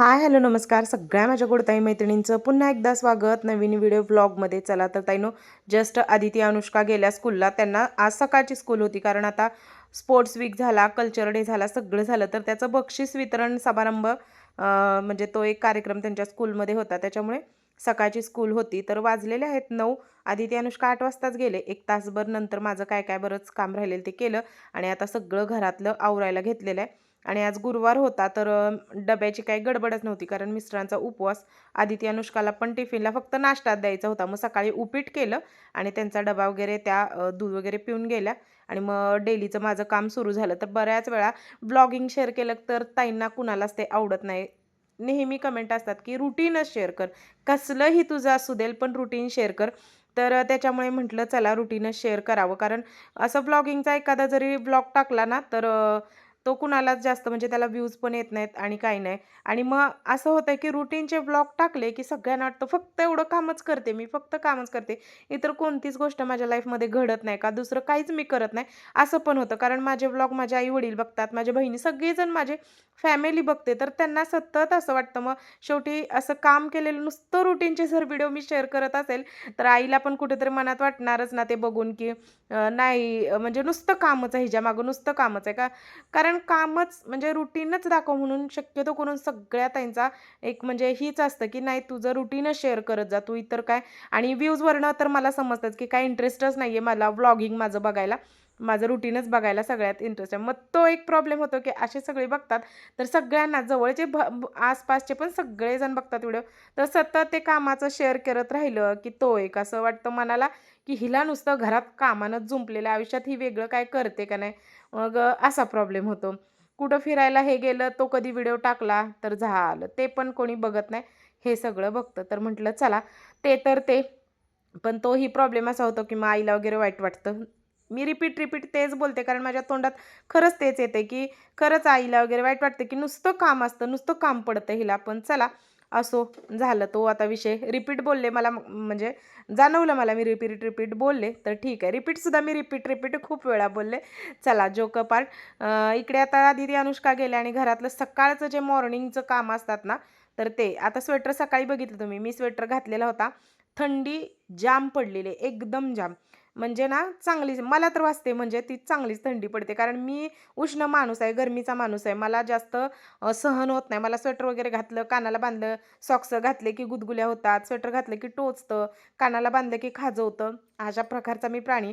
Hi hello नमस्कार सगळ्या माझ्या गोडताई मैत्रिणींचं. पुन्हा एकदा स्वागत. नवीन व्हिडिओ ब्लॉगमध्ये चला तर ताईनो जस्ट आदिती अनुष्का गेल्या स्कूलला. त्यांना आज सकाळची स्कूल होती कारण आता स्पोर्ट्स वीक झाला कल्चर डे झाला सगळं झालं. तर त्याचं बक्षीस वितरण समारंभ म्हणजे तो एक कार्यक्रम त्यांच्या स्कूलमध्ये होता. त्याच्यामुळे सकाळची स्कूल होती. तर वाजलेले आहेत नऊ. आदिती अनुष्का आठ वाजताच गेले. एक तासभर नंतर माझं काय काय बरंच काम राहिलेलं ते केलं. आणि आता सगळं घरातलं आवरायला घेतलेलं आहे. आणि आज गुरुवार होता तर डब्याची काही गडबडच नव्हती कारण मिस्टरांचा उपवास. आदिती अनुष्काला पण टिफिनला फक्त नाश्ता द्यायचा होता. मग सकाळी उपीट केलं आणि त्यांचा डबा वगैरे त्या दूध वगैरे पिऊन गेल्या आणि मग डेलीचं माझं काम सुरू झालं. तर बऱ्याच वेळा ब्लॉगिंग शेअर केलं तर ताईंना कुणालाच ते आवडत नाही. नेहमी कमेंट असतात की रुटीनच शेअर कर. कसलंही तुझं असू देल पण रुटीन शेअर कर. तर त्याच्यामुळे म्हटलं चला रुटीनच शेअर करावं. कारण असं ब्लॉगिंगचा एखादा जरी ब्लॉग टाकला ना तर तो कुणालाच जास्त म्हणजे त्याला व्ह्यूज पण येत नाहीत आणि काही नाही. आणि मग असं होतं की रुटीनचे ब्लॉग टाकले की सगळ्यांना वाटतं फक्त एवढं कामच करते मी फक्त कामच करते. इतर कोणतीच गोष्ट माझ्या लाईफमध्ये घडत नाही का? दुसरं काहीच मी करत नाही. असं पण होतं. कारण माझे ब्लॉग माझे आई वडील बघतात माझ्या बहिणी सगळेजण माझे फॅमिली बघते. तर त्यांना सतत असं वाटतं मग शेवटी असं काम केलेलं नुसतं रुटीनचे जर व्हिडिओ मी शेअर करत असेल तर आईला पण कुठेतरी मनात वाटणारच ना ते बघून की नाही म्हणजे नुसतं कामच आहे हिच्या मागं नुसतं कामच आहे का? कारण कामच म्हणजे रुटीनच दाखव म्हणून शक्यतो करून सगळ्या त्यांचा एक म्हणजे हीच असतं की नाही तुझं रुटीनच शेअर करत जा तू इतर काय. आणि व्ह्यूजवरनं तर मला समजतात की काय इंटरेस्टच नाही आहे मला व्लॉगिंग माझं बघायला. माझं रुटीनच बघायला सगळ्यात इंटरेस्ट आहे. मग तो एक प्रॉब्लेम होतो की असे सगळे बघतात तर सगळ्यांना जवळचे भ आसपासचे पण सगळेजण बघतात व्हिडिओ तर सतत ते कामाचं शेअर करत राहिलं की तो एक असं वाटतं मनाला की हिला नुसतं घरात कामानंच जुंपलेलं आयुष्यात ही वेगळं काय करते का नाही? मग असा प्रॉब्लेम होतो. कुठं फिरायला हे गेलं तो कधी व्हिडिओ टाकला तर झालं. ते पण कोणी बघत नाही. हे सगळं बघतं. तर म्हटलं चला. ते तर ते. पण तोही प्रॉब्लेम असा होतो की मग आईला वगैरे वाईट वाटतं. मी रिपीट रिपीट तेच बोलते. कारण माझ्या तोंडात खरंच तेच येते की खरंच आईला वगैरे वाईट वाटतं की नुसतं काम असतं नुसतं काम पडतं हिला. पण चला असो झालं तो आता विषय. रिपीट बोलले मला म्हणजे जाणवलं मला मी रिपीट रिपीट बोलले तर ठीक आहे. रिपीटसुद्धा मी रिपीट रिपीट खूप वेळा बोलले. चला जोक पार्ट इकडे आता आधी अनुष्का गेले आणि घरातलं सकाळचं जे मॉर्निंगचं काम असतात ना तर ते. आता स्वेटर सकाळी बघितलं तुम्ही. मी स्वेटर घातलेला होता. थंडी जाम पडलेली एकदम जाम. म्हणजे ना चांगलीच मला तर वाजते म्हणजे ती चांगलीच थंडी पडते. कारण मी उष्ण माणूस आहे गरमीचा माणूस आहे. मला जास्त सहन होत नाही. मला स्वेटर वगैरे घातलं कानाला बांधलं सॉक्स घातले की गुदगुल्या होतात. स्वेटर घातलं की टोचतं कानाला बांधलं की खाजवतं. अशा प्रकारचा मी प्राणी.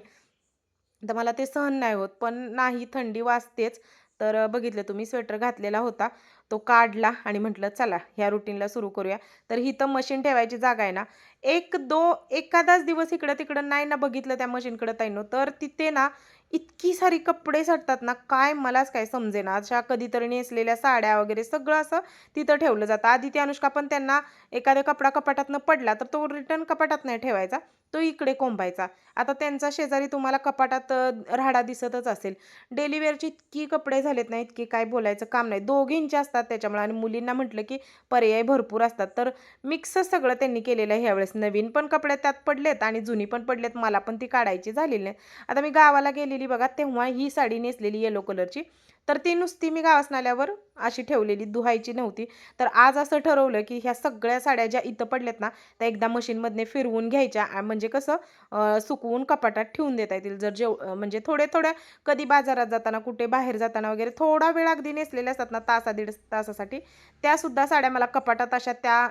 तर मला ते सहन नाही होत. पण नाही थंडी वाजतेच तर बघितलं तुम्ही स्वेटर घातलेला होता. तो काढला आणि म्हटलं चला ह्या रुटीनला सुरू करूया. तर ही तर मशीन ठेवायची जागा आहे ना. एक दो एखादाच दिवस इकडं तिकडं नाही ना बघितलं त्या मशीनकडं ताईनो. तर तिथे ना इतकी सारी कपडे सटतात ना काय मलाच काय समजेना. अशा कधीतरी नेसलेल्या साड्या वगैरे सगळं असं तिथं ठेवलं जातं. आधी ती अनुष्का पण त्यांना एखाद्या कपडा कपाटातनं पडला तर तो रिटर्न कपाटात नाही ठेवायचा. तो इकडे कोंबायचा. आता त्यांचा शेजारी तुम्हाला कपाटात अ, राहाडा दिसतच असेल. डेली वेअरची इतकी कपडे झालेत नाही इतकी काय बोलायचं काम नाही. दोघींचे असतात त्याच्यामुळे आणि मुलींना म्हटलं की पर्याय भरपूर असतात. तर मिक्सच सगळं त्यांनी केलेलं आहे ह्यावेळेस. नवीन पण कपडे त्यात पडलेत आणि जुनी पण पडलेत. मला पण ती काढायची झालेली नाही. आता मी गावाला गेलेली बघा तेव्हा ही साडी नेसलेली येलो कलरची तर ती नुसती मी गावास नाल्यावर अशी ठेवलेली धुवायची नव्हती. तर आज असं ठरवलं की ह्या सगळ्या साड्या ज्या इथं पडल्यात ना त्या एकदा मशीनमधने फिरवून घ्यायच्या. म्हणजे कसं सुकवून कपाटात ठेवून देता येतील. जर जेव म्हणजे थोडे थोड्या कधी बाजारात जाताना कुठे बाहेर जाताना वगैरे थोडा वेळ अगदी नेसलेल्या असतात ना तासा दीड तासासाठी त्यासुद्धा साड्या मला कपाटात अशा त्या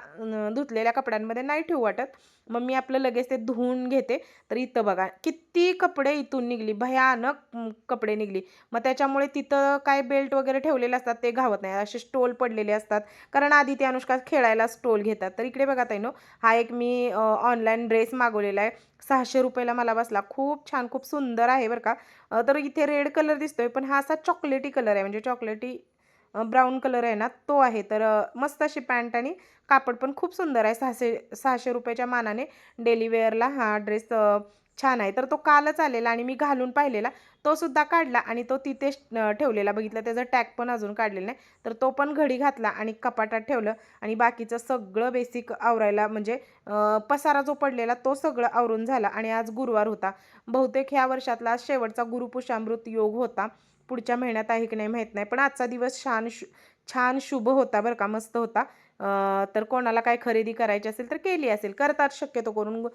धुतलेल्या कपड्यांमध्ये नाही ठेवू वाटत. मग मी आपलं लगेच ते धुवून घेते. तर इथं बघा किती कपडे इथून निघली. भयानक कपडे निघली. मग त्याच्यामुळे तिथं काय बेल्ट वगैरे ठेवलेले असतात ते घावत नाही. असे स्टोल पडलेले असतात. कारण आधी ते अनुष्का खेळायला स्टोल घेतात. तर इकडे बघा ताईनो हा एक मी ऑनलाईन ड्रेस मागवलेला आहे. सहाशे रुपयाला मला बसला. खूप छान खूप सुंदर आहे बरं का. तर इथे रेड कलर दिसतोय पण हा असा चॉकलेटी कलर आहे. म्हणजे चॉकलेटी ब्राऊन कलर आहे ना तो आहे. तर मस्त अशी पॅन्ट आणि कापड पण खूप सुंदर आहे. सहाशे सहाशे रुपयाच्या मानाने डेली वेअरला हा ड्रेस छान आहे. तर तो कालच आलेला आणि मी घालून पाहिलेला. तो सुद्धा काढला आणि तो तिथेच ठेवलेला. बघितला त्याचा टॅग पण अजून काढलेला नाही. तर तो पण घडी घातला आणि कपाटात ठेवलं आणि बाकीचं सगळं बेसिक आवरायला म्हणजे पसारा जो पडलेला तो सगळं आवरून झाला आणि आज गुरुवार होता. बहुतेक ह्या वर्षातला आज शेवटचा गुरुपुषामृत योग होता. पुढच्या महिन्यात आहे की नाही माहीत नाही. पण आजचा दिवस छान शु छान शुभ होता बरं का. मस्त होता. तर कोणाला काय खरेदी करायची असेल तर केली असेल. करतात शक्यतो करून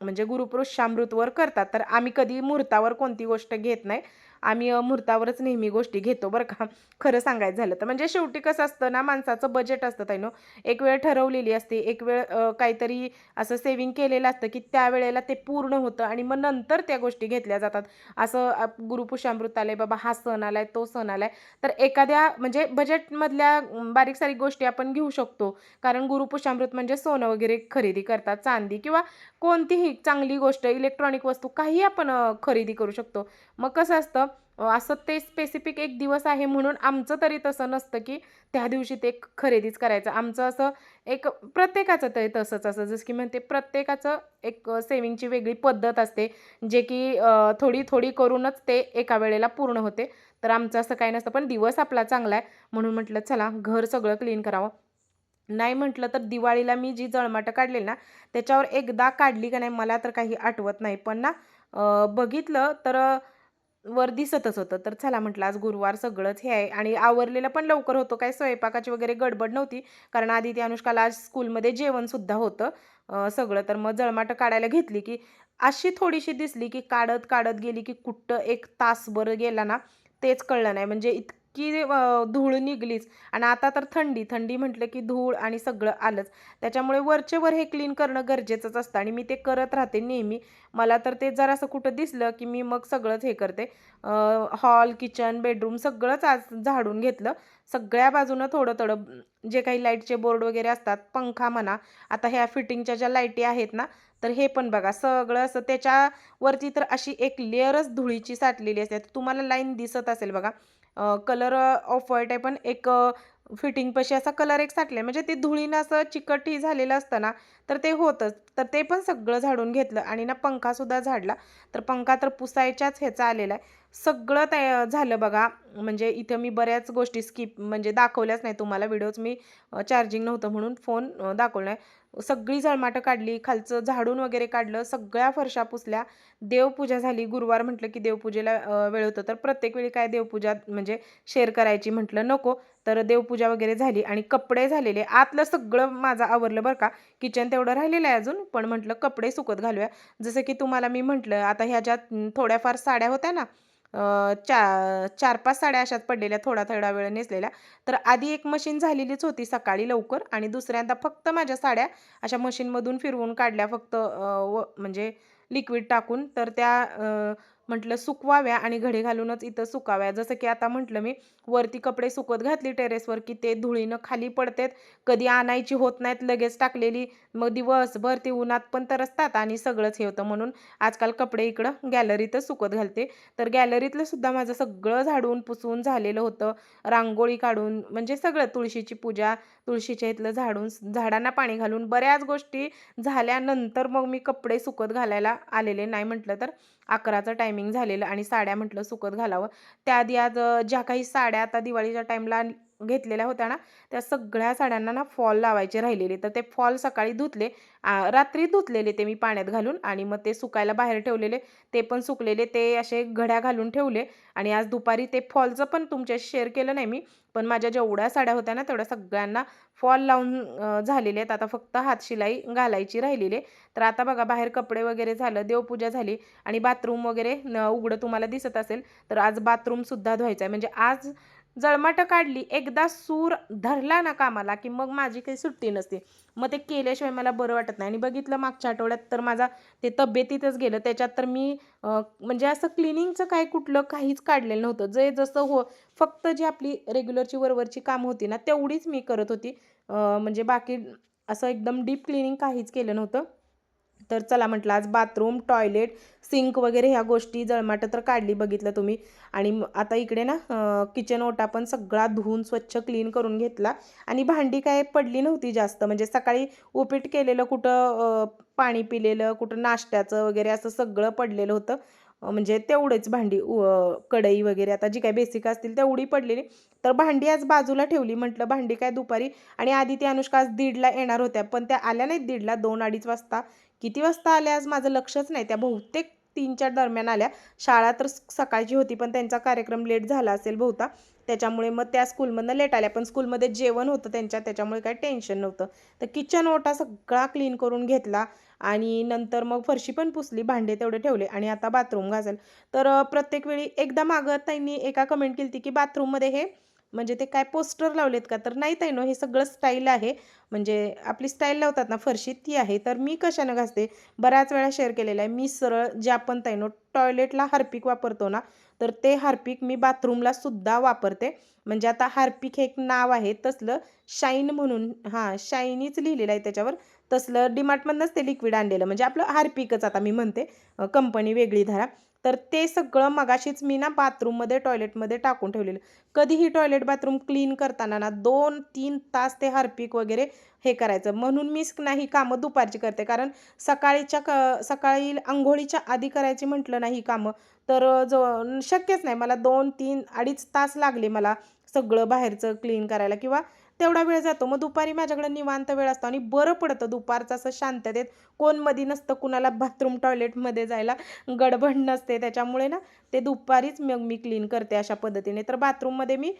म्हणजे गुरुपुरुष गुरुपुरुषामृतवर करतात. तर आम्ही कधी मुहूर्तावर कोणती गोष्ट घेत नाही. आम्ही मुहूर्तावरच नेहमी गोष्टी घेतो बरं का. खरं सांगायचं झालं तर. म्हणजे शेवटी कसं असतं ना माणसाचं बजेट असतं ताईनो एक वेळ ठरवलेली असते. एक वेळ काहीतरी असं सेविंग केलेलं असतं की त्यावेळेला ते पूर्ण होतं आणि मग नंतर त्या गोष्टी घेतल्या जातात. असं गुरुपुषामृत आलंय बाबा हा सण आलाय तो सण आलाय. तर एखाद्या म्हणजे बजेटमधल्या बारीक सारीक गोष्टी आपण घेऊ शकतो. कारण गुरुपुषामृत म्हणजे सोनं वगैरे खरेदी करतात चांदी किंवा कोणतीही चांगली गोष्ट इलेक्ट्रॉनिक वस्तू काही आपण खरेदी करू शकतो. मग कसं असतं असं ते स्पेसिफिक एक दिवस आहे म्हणून आमचं तरी तसं नसतं की त्या दिवशी ते खरेदीच करायचं. आमचं असं एक प्रत्येकाचं तरी तसंच असं जसं की म्हणते प्रत्येकाचं एक सेविंगची वेगळी पद्धत असते जे की थोडी थोडी करूनच ते एका वेळेला पूर्ण होते. तर आमचं असं काही नसतं. पण दिवस आपला चांगला आहे म्हणून म्हटलं चला घर सगळं क्लीन करावं. नाही म्हटलं तर दिवाळीला मी जी जळमाटं काढले ना त्याच्यावर एकदा काढली का नाही मला तर काही आठवत नाही. पण ना बघितलं तर वर दिसतच होतं. तर चला म्हटलं आज गुरुवार सगळंच हे आहे. आणि आवरलेलं पण लवकर होतं. काय स्वयंपाकाची वगैरे गडबड नव्हती. कारण आधी ती अनुष्काला आज स्कूलमध्ये जेवणसुद्धा होतं. सगळं. तर मग जळमाटं काढायला घेतली की अशी थोडीशी दिसली की काढत काढत गेली की कुठं एक तासभर गेला ना तेच कळलं नाही. म्हणजे इत की धूळ निघलीच. आणि आता तर थंडी थंडी म्हटलं की धूळ आणि सगळं आलंच. त्याच्यामुळे वरचे वर हे क्लीन करणं गरजेचंच असतं आणि मी ते करत राहते नेहमी. मला तर ते जरासं कुठं दिसलं की मी मग सगळंच हे करते. हॉल किचन बेडरूम सगळंच आज झाडून घेतलं. सगळ्या बाजूनं थोडं थोडं जे काही लाईटचे बोर्ड वगैरे असतात पंखा म्हणा आता ह्या फिटिंगच्या ज्या लाईटी आहेत ना तर हे पण बघा सगळं असं त्याच्यावरती तर अशी एक लेअरच धुळीची साठलेली असते. तुम्हाला लाईन दिसत असेल बघा कलर ऑफ व्हाईट आहे पण एक फिटिंग पशी असा कलर एक साठला म्हणजे ते धुळीनं असं चिकटही झालेलं असतं ना तर ते होतंच. तर ते पण सगळं झाडून घेतलं आणि ना पंखासुद्धा झाडला. तर पंखा तर पुसायच्याच ह्याचा आलेला आहे. सगळं तया झालं बघा. म्हणजे इथं मी बऱ्याच गोष्टी स्किप म्हणजे दाखवल्याच नाही तुम्हाला. व्हिडिओज मी चार्जिंग नव्हतं म्हणून फोन दाखवला आहे सगळी झळमाटं काढली खालचं झाडून वगैरे काढलं सगळ्या फरशा पुसल्या. देवपूजा झाली. गुरुवार म्हटलं की देवपूजेला वेळ होतं. तर प्रत्येक वेळी काय देवपूजा म्हणजे शेअर करायची म्हटलं नको. तर देवपूजा वगैरे झाली आणि कपडे झालेले. आतलं सगळं माझं आवरलं बरं का. किचन तेवढं राहिलेलं आहे अजून. पण म्हटलं कपडे सुकत घालूया. जसं की तुम्हाला मी म्हटलं आता ह्या ज्या थोड्याफार साड्या होत्या ना चा चार पाच साड्या अशाच पडलेल्या थोडा थोडा वेळ नेसलेल्या. तर आधी एक मशीन झालेलीच होती सकाळी लवकर आणि दुसऱ्यांदा फक्त माझ्या साड्या अशा मशीनमधून फिरवून काढल्या फक्त व म्हणजे लिक्विड टाकून. तर त्या म्हटलं सुकवाव्या आणि घडे घालूनच इथं सुकाव्या. जसं की आता म्हटलं मी वरती कपडे सुकत घातली टेरेसवर की ते धुळीनं खाली पडतेत. कधी आणायची होत नाहीत लगेच टाकलेली. मग दिवसभर ती उन्हात पण तरसतात आणि सगळंच हे होतं म्हणून आजकाल कपडे इकडं गॅलरीतच सुकत घालते. तर गॅलरीतलं सुद्धा माझं सगळं झाडून पुसून झालेलं होतं. रांगोळी काढून म्हणजे सगळं तुळशीची पूजा तुळशीच्या इथलं झाडून झाडांना पाणी घालून बऱ्याच गोष्टी झाल्यानंतर मग मी कपडे सुकत घालायला आलेले नाही म्हटलं तर. अकराचं टायमिंग झालेलं आणि साड्या म्हटलं सुकत घालावं. त्याआधी आज ज्या काही साड्या आता दिवाळीच्या टाईमला घेतलेल्या होत्या ना त्या सगळ्या साड्यांना ना फॉल लावायचे राहिलेले. तर ते फॉल सकाळी धुतले रात्री धुतलेले ते मी पाण्यात घालून आणि मग ते सुकायला बाहेर ठेवलेले. ते पण सुकलेले ते असे घड्या घालून ठेवले आणि आज दुपारी ते फॉलचं पण तुमच्याशी शेअर केलं नाही मी पण माझ्या जेवढ्या साड्या होत्या ना तेवढ्या सगळ्यांना फॉल लावून झालेले आहेत. आता फक्त हातशिलाई घालायची राहिलेली आहे. तर आता बघा बाहेर कपडे वगैरे झालं देवपूजा झाली आणि बाथरूम वगैरे न उघडं तुम्हाला दिसत असेल तर आज बाथरूमसुद्धा धुवायचं आहे. म्हणजे आज जळमाटं काढली एकदा सूर धरला ना कामाला की मग माझी काही सुट्टी नसते. मग ते केल्याशिवाय मला बरं वाटत नाही. आणि बघितलं मागच्या आठवड्यात तर माझा ते तब्येतीतच गेलं. त्याच्यात तर मी म्हणजे असं क्लिनिंगचं काय कुठलं काहीच काढलेलं नव्हतं. जे जसं हो फक्त जी आपली रेग्युलरची वरवरची काम होती ना तेवढीच मी करत होती. म्हणजे बाकी असं एकदम डीप क्लिनिंग काहीच केलं नव्हतं. तर चला म्हटलं आज बाथरूम टॉयलेट सिंक वगैरे ह्या गोष्टी जळमाटं तर काढली बघितलं तुम्ही. आणि आता इकडे ना किचन ओटा पण सगळा धुवून स्वच्छ क्लीन करून घेतला. आणि भांडी काय पडली नव्हती जास्त. म्हणजे सकाळी उपीट केलेलं कुठं पाणी पिलेलं कुठं नाश्त्याचं वगैरे असं सगळं पडलेलं होतं. म्हणजे तेवढेच भांडी उ- कढई वगैरे आता जी काय बेसिक असतील तेवढी पडलेली. तर भांडी आज बाजूला ठेवली म्हटलं भांडी काय दुपारी? आणि आधी ती अनुष्का आज दीडला येणार होत्या पण त्या आल्या नाहीत दीडला दोन अडीच वाजता. किती वाजता आल्या आज माझं लक्षच नाही त्या बहुतेक तीन चार दरम्यान आल्या. शाळा तर स- सकाळची होती पण त्यांचा कार्यक्रम लेट झाला असेल बहुता. त्याच्यामुळे मग त्या स्कूलमधनं लेट आल्या. पण स्कूलमध्ये जेवण होतं त्यांच्या त्याच्यामुळे काही टेन्शन नव्हतं. तर किचन ओटा सगळा क्लीन करून घेतला आणि नंतर मग फरशी पण पुसली भांडे तेवढे ठेवले आणि आता बाथरूम घासेल. तर प्रत्येक वेळी एकदा मागं त्यांनी एका कमेंट केली की बाथरूममध्ये हे म्हणजे ते काय पोस्टर लावलेत का? तर नाही ताईनो हे सगळं स्टाईल आहे. म्हणजे आपली स्टाईल लावतात ना फरशी ती आहे. तर मी कशानं घासते? बऱ्याच वेळा शेअर केलेलं आहे. मी सरळ जे आपण ताईनो टॉयलेटला हार्पिक वापरतो ना तर ते हार्पिक मी बाथरूमला सुद्धा वापरते. म्हणजे आता हार्पिक हे एक नाव आहे तसलं शाईन म्हणून हां शाईनीच लिहिलेलं आहे त्याच्यावर. तसलं डीमार्टमधनंच ते लिक्विड आणलेलं. म्हणजे आपलं हार्पिकच आता मी म्हणते. कंपनी वेगळी धरा. तर ते सगळं मगाशीच मी ना बाथरूममध्ये टॉयलेटमध्ये टाकून ठेवलेलं. कधीही टॉयलेट बाथरूम क्लीन करताना ना दोन तीन तास ते हार्पिक वगैरे हे करायचं. म्हणून मीच नाही कामं दुपारची करते. कारण सकाळीच्या क सकाळी आंघोळीच्या आधी करायची म्हटलं नाही कामं तर जो शक्यच नाही. मला दोन तीन अडीच तास लागले मला सगळं बाहेरचं क्लीन करायला किंवा तेवढा वेळ जातो. मग दुपारी माझ्याकडे निवांत वेळ असतो आणि बरं पडतं. दुपारचं असं शांततेत कोण मधी नसतं कुणाला बाथरूम टॉयलेटमध्ये जायला गडबड नसते. त्याच्यामुळे ना ते दुपारीच मग मी क्लीन करते अशा पद्धतीने. तर बाथरूममध्ये मी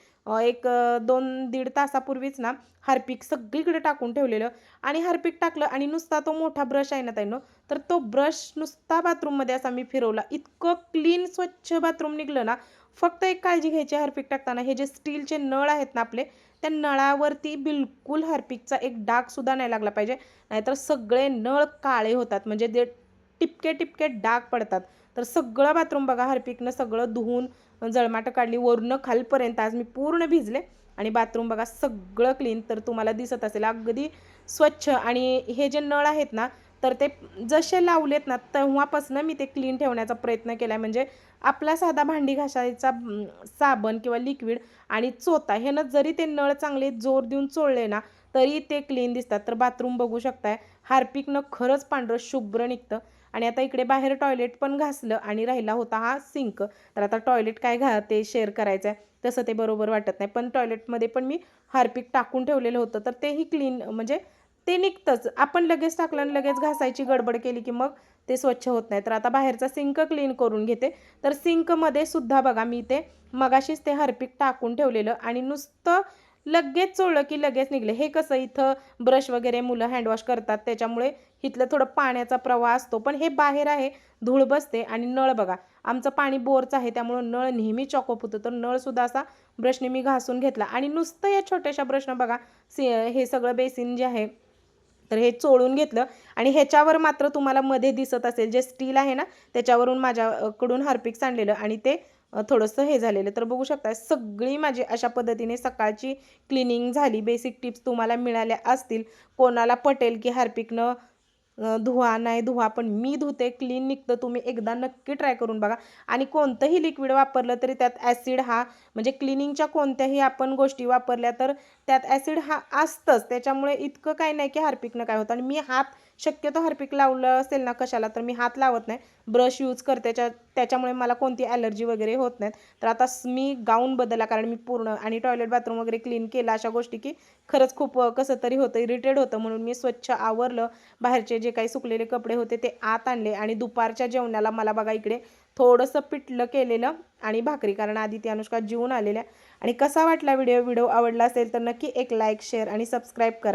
एक दोन दीड तासापूर्वीच ना हार्पिक सगळीकडे टाकून ठेवलेलं आणि हार्पिक टाकलं आणि नुसता तो मोठा ब्रश आहे ना ताईनो तर तो ब्रश नुसता बाथरूममध्ये असा मी फिरवला. इतकं क्लीन स्वच्छ बाथरूम निघलं ना फक्त एक काळजी घ्यायची हार्पिक टाकताना. हे जे स्टीलचे नळ आहेत ना आपले त्या नळावरती बिलकुल हार्पिकचा एक डागसुद्धा नाही लागला पाहिजे. नाहीतर सगळे नळ काळे होतात. म्हणजे ते टिपके टिपके डाग पडतात. तर सगळं बाथरूम बघा हार्पिकनं सगळं धुवून जळमाटं काढली वरून खालपर्यंत आज मी पूर्ण भिजले. आणि बाथरूम बघा सगळं क्लीन तर तुम्हाला दिसत असेल अगदी स्वच्छ. आणि हे जे नळ आहेत ना तर ते जसे लावलेत ना तेव्हापासून मी ते क्लीन ठेवण्याचा प्रयत्न केला आहे म्हणजे आपला साधा भांडी घासायचा साबण किंवा लिक्विड आणि चोता ह्यानं जरी ते नळ चांगले जोर देऊन चोळले ना तरी ते क्लीन दिसतात. तर बाथरूम बघू शकताय हार्पिकनं खरंच पांढरं शुभ्र निघतं. आणि आता इकडे बाहेर टॉयलेट पण घासलं आणि राहिला होता हा सिंक तर आता टॉयलेट काय घा ते शेअर करायचं आहे तसं ते बरोबर वाटत नाही. पण टॉयलेटमध्ये पण मी हार्पिक टाकून ठेवलेलं होतं. तर तेही क्लीन म्हणजे ते निघतंच. आपण लगेच टाकलं आणि लगेच घासायची गडबड केली की मग ते स्वच्छ होत नाही तर आता बाहेरचा सिंक क्लीन करून घेते. तर सिंकमध्ये सुद्धा बघा मी ते मगाशीच ते हार्पिक टाकून ठेवलेलं आणि नुसतं लगेच चोळलं की लगेच निघले. हे कसं इथं ब्रश वगैरे मुलं हँडवॉश करतात त्याच्यामुळे इथलं थोडं पाण्याचा प्रवाह असतो. पण हे बाहेर आहे धूळ बसते आणि नळ बघा आमचं पाणी बोरचं आहे त्यामुळं नळ नेहमी चॉकअप होतं. तर नळसुद्धा असा ब्रशने मी घासून घेतला. आणि नुसतं या छोट्याशा ब्रशनं बघा सी हे सगळं बेसिन जे आहे तर हे चोळून घेतलं. आणि ह्याच्यावर मात्र तुम्हाला मध्ये दिसत असेल जे स्टील आहे ना त्याच्यावरून माझ्याकडून हार्पिक सांडलेलं आणि ते थोडंसं हे झालेलं. तर बघू शकता सगळी माझी अशा पद्धतीने सकाळची क्लिनिंग झाली. बेसिक टिप्स तुम्हाला मिळाल्या असतील. कोणाला पटेल की हार्पिकनं धुवा नाही धुवा पण मी धुते क्लीन निघतं तुम्ही एकदा नक्की ट्राय करून बघा. आणि कोणतंही लिक्विड वापरलं तरी त्यात ॲसिड हा म्हणजे क्लिनिंगच्या कोणत्याही आपण गोष्टी वापरल्या तर त्यात ॲसिड हा असतंच. त्याच्यामुळे इतकं काय नाही की हार्पिकनं काय होतं. आणि मी हात शक्यतो हार्पिक लावलं असेल ना कशाला तर मी हात लावत नाही. ब्रश यूज करते त्याच्या त्याच्यामुळे मला कोणती ॲलर्जी वगैरे होत नाहीत. तर आता मी गाऊन बदलला कारण मी पूर्ण आणि टॉयलेट बाथरूम वगैरे क्लीन केला अशा गोष्टी की खरंच खूप कसं तरी होतं इरिटेड होतं म्हणून मी स्वच्छ आवरलं. बाहेरचे जे काही सुकलेले कपडे होते ते आत आणले आणि दुपारच्या जेवणाला मला बघा इकडे थोडंसं पिठलं केलेलं आणि भाकरी कारण आधी ती अनुष्का जीवन आलेल्या. आणि कसा वाटला व्हिडिओ व्हिडिओ आवडला असेल तर नक्की एक लाईक शेअर आणि सबस्क्राईब करा.